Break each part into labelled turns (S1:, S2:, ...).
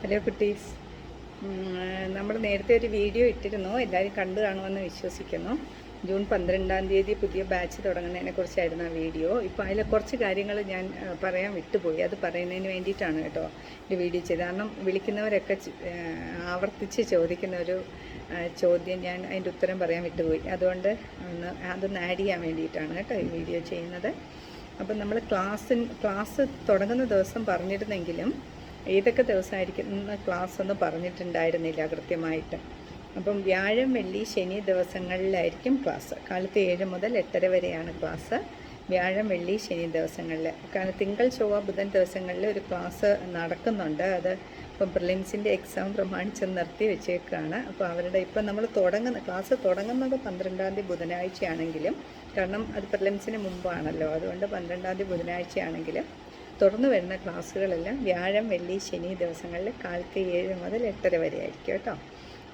S1: Hello കുട്ടീസ്. നമ്മൾ നേരത്തെ ഒരു വീഡിയോ ഇട്ടിരുന്നു. എല്ലാവരും കണ്ടു കാണുമെന്ന് വിശ്വസിക്കുന്നു. ജൂൺ പന്ത്രണ്ടാം തീയതി പുതിയ ബാച്ച് തുടങ്ങുന്നതിനെ കുറിച്ചായിരുന്നു ആ വീഡിയോ. ഇപ്പോൾ അതിലെ കുറച്ച് കാര്യങ്ങൾ ഞാൻ പറയാൻ വിട്ടുപോയി. അത് പറയുന്നതിന് വേണ്ടിയിട്ടാണ് കേട്ടോ ഒരു വീഡിയോ ചെയ്തത്. കാരണം വിളിക്കുന്നവരൊക്കെ ആവർത്തിച്ച് ചോദിക്കുന്ന ഒരു ചോദ്യം ഞാൻ അതിന്റെ ഉത്തരം പറയാൻ വിട്ടുപോയി. അതുകൊണ്ട് ഒന്ന് അതൊന്ന് ആഡ് ചെയ്യാൻ വേണ്ടിയിട്ടാണ് കേട്ടോ ഈ വീഡിയോ ചെയ്യുന്നത്. അപ്പം നമ്മൾ ക്ലാസ്സിൻ ക്ലാസ് തുടങ്ങുന്ന ദിവസം പറഞ്ഞിരുന്നെങ്കിലും ഏതൊക്കെ ദിവസമായിരിക്കും ക്ലാസ് ഒന്നും പറഞ്ഞിട്ടുണ്ടായിരുന്നില്ല കൃത്യമായിട്ട്. അപ്പം വ്യാഴം വെള്ളി ശനി ദിവസങ്ങളിലായിരിക്കും ക്ലാസ് കാലത്ത് ഏഴ് മുതൽ എട്ടര വരെയാണ് ക്ലാസ് വ്യാഴം വെള്ളി ശനി ദിവസങ്ങളിൽ. കാരണം തിങ്കൾ ചൊവ്വ ബുധൻ ദിവസങ്ങളിൽ ഒരു ക്ലാസ് നടക്കുന്നുണ്ട്. അത് ഇപ്പം പ്രിലിംസിന്റെ എക്സാം പ്രമാണിച്ച് നിർത്തി വെച്ചേക്കാണ്. അപ്പോൾ അവരുടെ ഇപ്പം നമ്മൾ തുടങ്ങുന്ന ക്ലാസ് തുടങ്ങുന്നത് പന്ത്രണ്ടാം തീയതി ബുധനാഴ്ചയാണെങ്കിലും കാരണം അത് പ്രിലിംസിന് മുമ്പാണല്ലോ. അതുകൊണ്ട് പന്ത്രണ്ടാം തീയതി ബുധനാഴ്ചയാണെങ്കിലും തുടർന്ന് വരുന്ന ക്ലാസ്സുകളെല്ലാം വ്യാഴം വെള്ളി ശനി ദിവസങ്ങളിൽ കാലത്ത് ഏഴ് മുതൽ എട്ടര വരെ ആയിരിക്കും കേട്ടോ.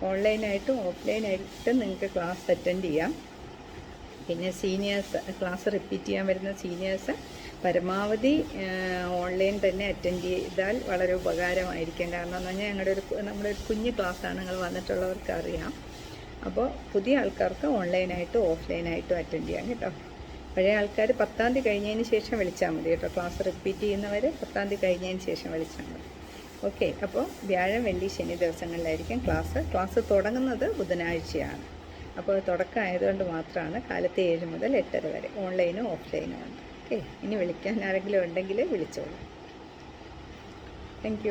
S1: ഓൺലൈനായിട്ടും ഓഫ്ലൈനായിട്ടും നിങ്ങൾക്ക് ക്ലാസ് അറ്റൻഡ് ചെയ്യാം. പിന്നെ സീനിയേഴ്സ് ക്ലാസ് റിപ്പീറ്റ് ചെയ്യാൻ വരുന്ന സീനിയേഴ്സ് പരമാവധി ഓൺലൈൻ തന്നെ അറ്റൻഡ് ചെയ്താൽ വളരെ ഉപകാരമായിരിക്കും. കാരണം എന്ന് പറഞ്ഞാൽ ഞങ്ങളുടെ ഒരു നമ്മുടെ ഒരു കുഞ്ഞു ക്ലാസ്സാണ് നിങ്ങൾ വന്നിട്ടുള്ളവർക്ക് അറിയാം. അപ്പോൾ പുതിയ ആൾക്കാർക്ക് ഓൺലൈനായിട്ടും ഓഫ്ലൈനായിട്ടും അറ്റൻഡ് ചെയ്യാം കേട്ടോ. പഴയ ആൾക്കാർ പത്താം തീയതി കഴിഞ്ഞതിന് ശേഷം വിളിച്ചാൽ മതി കേട്ടോ. ക്ലാസ് റിപ്പീറ്റ് ചെയ്യുന്നവർ പത്താം തീയതി കഴിഞ്ഞതിന് ശേഷം വിളിച്ചാൽ മതി. ഓക്കെ അപ്പോൾ വ്യാഴം വെള്ളി ശനി ദിവസങ്ങളിലായിരിക്കും ക്ലാസ്. ക്ലാസ് തുടങ്ങുന്നത് ബുധനാഴ്ചയാണ്. അപ്പോൾ തുടക്കം ആയതുകൊണ്ട് മാത്രമാണ് കാലത്ത് ഏഴ് മുതൽ എട്ടര വരെ. ഓൺലൈനും ഓഫ്ലൈനും ഉണ്ട് ഓക്കെ ഇനി വിളിക്കാൻ ആരെങ്കിലും ഉണ്ടെങ്കിൽ വിളിച്ചോളൂ. താങ്ക്